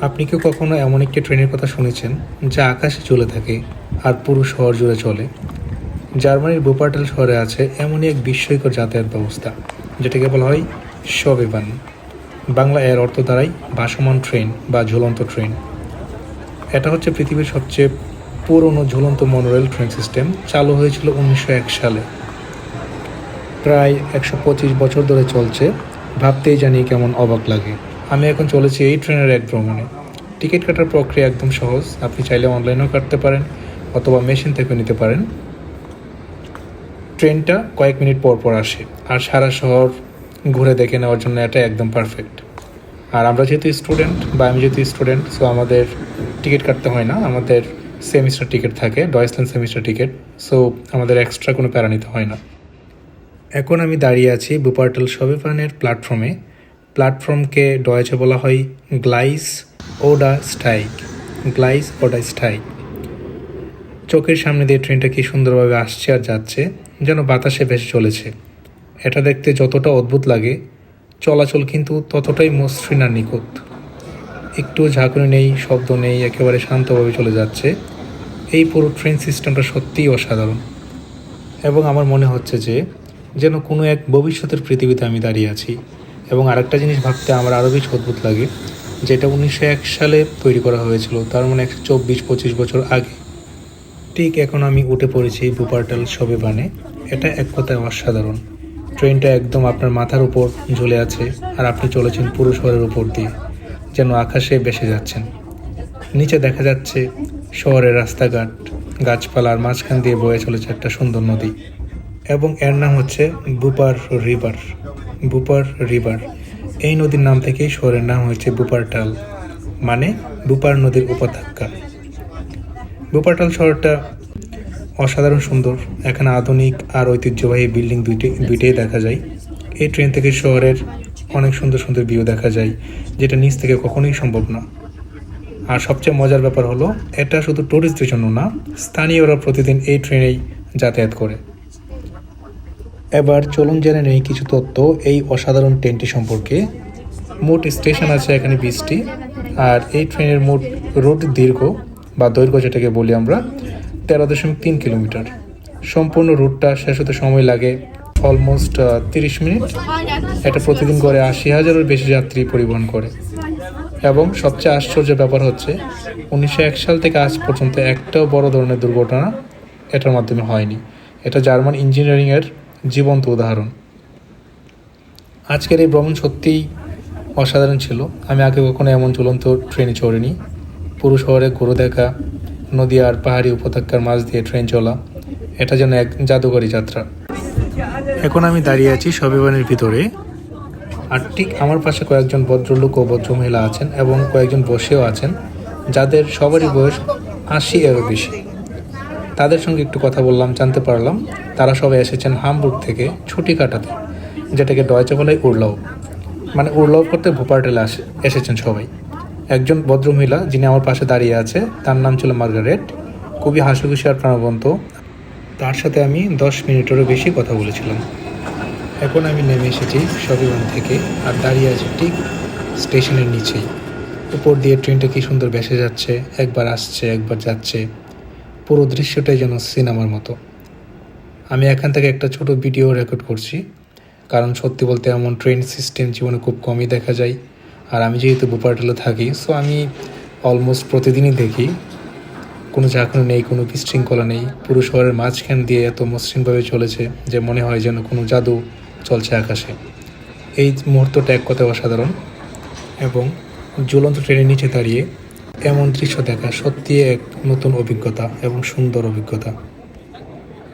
আপনি কি কখনো এমন একটি ট্রেনের কথা শুনেছেন যা আকাশে চলে থাকে আর পুরো শহর জুড়ে চলে? জার্মানির বুপার্টেল শহরে আছে এমনই এক বিস্ময়কর যাতায়াত ব্যবস্থা, যেটাকে বলা হয় সবেবান বাংলা এর অর্থ দ্বারাই ভাসমান ট্রেন বা ঝুলন্ত ট্রেন। এটা হচ্ছে পৃথিবীর সবচেয়ে পুরনো ঝুলন্ত মনোরেল ট্রেন সিস্টেম, চালু হয়েছিল উনিশশো এক সালে। প্রায় একশো পঁচিশ বছর ধরে চলছে, ভাবতেই জানি কেমন অবাক লাগে। আমি এখন চলেছি এই ট্রেনের এক ভ্রমণে। টিকিট কাটার প্রক্রিয়া একদম সহজ। আপনি চাইলে অনলাইনেও কাটতে পারেন অথবা মেশিন থেকে নিতে পারেন। ট্রেনটা কয়েক মিনিট পর পর আসে আর সারা শহর ঘুরে দেখে নেওয়ার জন্য এটা একদম পারফেক্ট আর আমরা যেহেতু স্টুডেন্ট বা আমি যেহেতু স্টুডেন্ট সো আমাদের টিকিট কাটতে হয় না। আমাদের সেমিস্টার টিকিট থাকে ডয়েসল্যান্ড সেমিস্টার টিকিট সো আমাদের এক্সট্রা কোনো প্যারা নিতে হয় না। এখন আমি দাঁড়িয়ে আছি বুপার্টেল সবেফানের প্ল্যাটফর্মে প্ল্যাটফর্মকে ডয়েচে বলা হয় গ্লাইস ওডা স্ট্রাইক। গ্লাইস ওডা স্ট্রাইক। চোখের সামনে দিয়ে ট্রেনটা কি সুন্দরভাবে আসছে আর যাচ্ছে, যেন বাতাসে ভেসে চলেছে। এটা দেখতে যতটা অদ্ভুত লাগে, চলাচল কিন্তু ততটাই মসৃণ আর নিখুঁত। একটু ঝাঁকুনি নেই, শব্দ নেই, একেবারে শান্তভাবে চলে যাচ্ছে। এই পুরো ট্রেন সিস্টেমটা সত্যিই অসাধারণ। এবং আমার মনে হচ্ছে যে, যেন কোনো এক ভবিষ্যতের পৃথিবীতে আমি দাঁড়িয়ে আছি। এবং আরেকটা জিনিস ভাবতে আমার আরও বেশি অদ্ভুত লাগে, যেটা উনিশশো এক সালে তৈরি করা হয়েছিল, তার মানে একশো চব্বিশ পঁচিশ বছর আগে। ঠিক এখন আমি উঠে পড়েছি বুপারটাল সবে বানে, এটা এক কথায় অসাধারণ। ট্রেনটা একদম আপনার মাথার উপর ঝুলে আছে, আর আপনি চলেছেন পুরো শহরের উপর দিয়ে, যেন আকাশে বেসে যাচ্ছেন। নিচে দেখা যাচ্ছে শহরের রাস্তাঘাট, গাছপালার মাঝখান দিয়ে বয়ে চলেছে একটা সুন্দর নদী, এবং এর নাম হচ্ছে বুপার রিভার। বুপার রিভার। এই নদীর নাম থেকেই শহরের নাম হয়েছে বুপারটাল মানে বুপার নদীর উপত্যকা। বুপারটাল শহরটা অসাধারণ সুন্দর। এখানে আধুনিক আর ঐতিহ্যবাহী বিল্ডিং দুইটি, দুইটাই দেখা যায়। এই ট্রেন থেকে শহরের অনেক সুন্দর সুন্দর ভিউ দেখা যায়, যেটা নিচ থেকে কখনোই সম্ভব না। আর সবচেয়ে মজার ব্যাপার হলো, এটা শুধু টুরিস্টদের জন্য না, স্থানীয়রা প্রতিদিন এই ট্রেনেই যাতায়াত করে। এবার চলুন জেনে নেই কিছু তথ্য এই অসাধারণ ট্রেনটি সম্পর্কে। মোট স্টেশন আছে এখানে বিশটি আর এই ট্রেনের মোট রুট দীর্ঘ, বা দৈর্ঘ্য যেটাকে বলি আমরা, তেরো দশমিক তিন কিলোমিটার। সম্পূর্ণ রুটটা শেষ হতে সময় লাগে অলমোস্ট তিরিশ মিনিট। এটা প্রতিদিন করে আশি হাজারের বেশি যাত্রী পরিবহন করে। এবং সবচেয়ে আশ্চর্য ব্যাপার হচ্ছে, উনিশশো এক সাল থেকে আজ পর্যন্ত একটাও বড় ধরনের দুর্ঘটনা এটার মাধ্যমে হয়নি। এটা জার্মান ইঞ্জিনিয়ারিংয়ের জীবন্ত উদাহরণ। আজকের এই ভ্রমণ সত্যিই অসাধারণ ছিল। আমি আগে কখনো এমন চলন্ত ট্রেনে চড়িনি। পুরো শহরে ঘুরে দেখা, নদী আর পাহাড়ি উপত্যকার মাঝ দিয়ে ট্রেন চলা, এটা যেন এক জাদুকরী যাত্রা। এখন আমি দাঁড়িয়ে আছি সবিবানের ভিতরে। আর ঠিক আমার পাশে কয়েকজন ভদ্রলোক ও ভদ্রমহিলা আছেন এবং কয়েকজন বসেও আছেন, যাদের সবারই বয়স আশি এরও বেশি। তাদের সঙ্গে একটু কথা বললাম, জানতে পারলাম তারা সবাই এসেছেন হামবুর্গ থেকে ছুটি কাটাতে, যেটাকে ডয়চে বলে উড়লাও মানে উড়লাও করতে ভোপারটেলে আসে, এসেছেন সবাই। একজন ভদ্রমহিলা যিনি আমার পাশে দাঁড়িয়ে আছে, তার নাম ছিল মার্গারেট। খুবই হাসিখুশি আর প্রাণবন্ত। তার সাথে আমি দশ মিনিটেরও বেশি কথা বলেছিলাম। এখন আমি নেমে এসেছি সবিমান থেকে আর দাঁড়িয়ে আছি ঠিক স্টেশনের নিচেই। উপর দিয়ে ট্রেনটা কি সুন্দর ভেসে যাচ্ছে, একবার আসছে, একবার যাচ্ছে। পুরো দৃশ্যটাই যেন সিনেমার মতো। আমি এখান থেকে একটা ছোট ভিডিও রেকর্ড করছি। কারণ সত্যি বলতে এমন ট্রেন সিস্টেম জীবনে খুব কমই দেখা যায়। আর আমি যেহেতু বুপারটেলে থাকি সো আমি অলমোস্ট প্রতিদিনই দেখি। কোনো ঝাঁকুনি নেই, কোনো বিশৃঙ্খলা নেই। পুরো শহরের মাঝখান দিয়ে এত মসৃণভাবে চলেছে যে মনে হয় যেন কোনো জাদু চলছে আকাশে। এই মুহূর্তটা এক কথায় অসাধারণ। এবং জ্বলন্ত ট্রেনের নিচে দাঁড়িয়ে এমন দৃশ্য দেখা সত্যি এক নতুন অভিজ্ঞতা এবং সুন্দর অভিজ্ঞতা।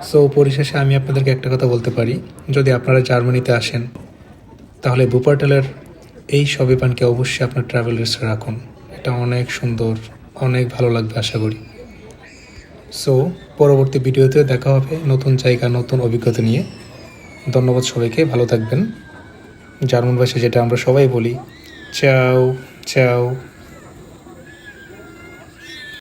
সো পরিশেষে আমি আপনাদেরকে একটা কথা বলতে পারি। যদি আপনারা জার্মানিতে আসেন, তাহলে বুপারটেলের এই সবিপানকে অবশ্যই আপনার ট্রাভেল লিস্টে রাখুন। এটা অনেক সুন্দর, অনেক ভালো লাগবে আশা করি। সো পরবর্তী ভিডিওতে দেখা হবে নতুন জায়গা, নতুন অভিজ্ঞতা নিয়ে। ধন্যবাদ সবাইকে, ভালো থাকবেন। জার্মান ভাষায় যেটা আমরা সবাই বলি, চাও চাও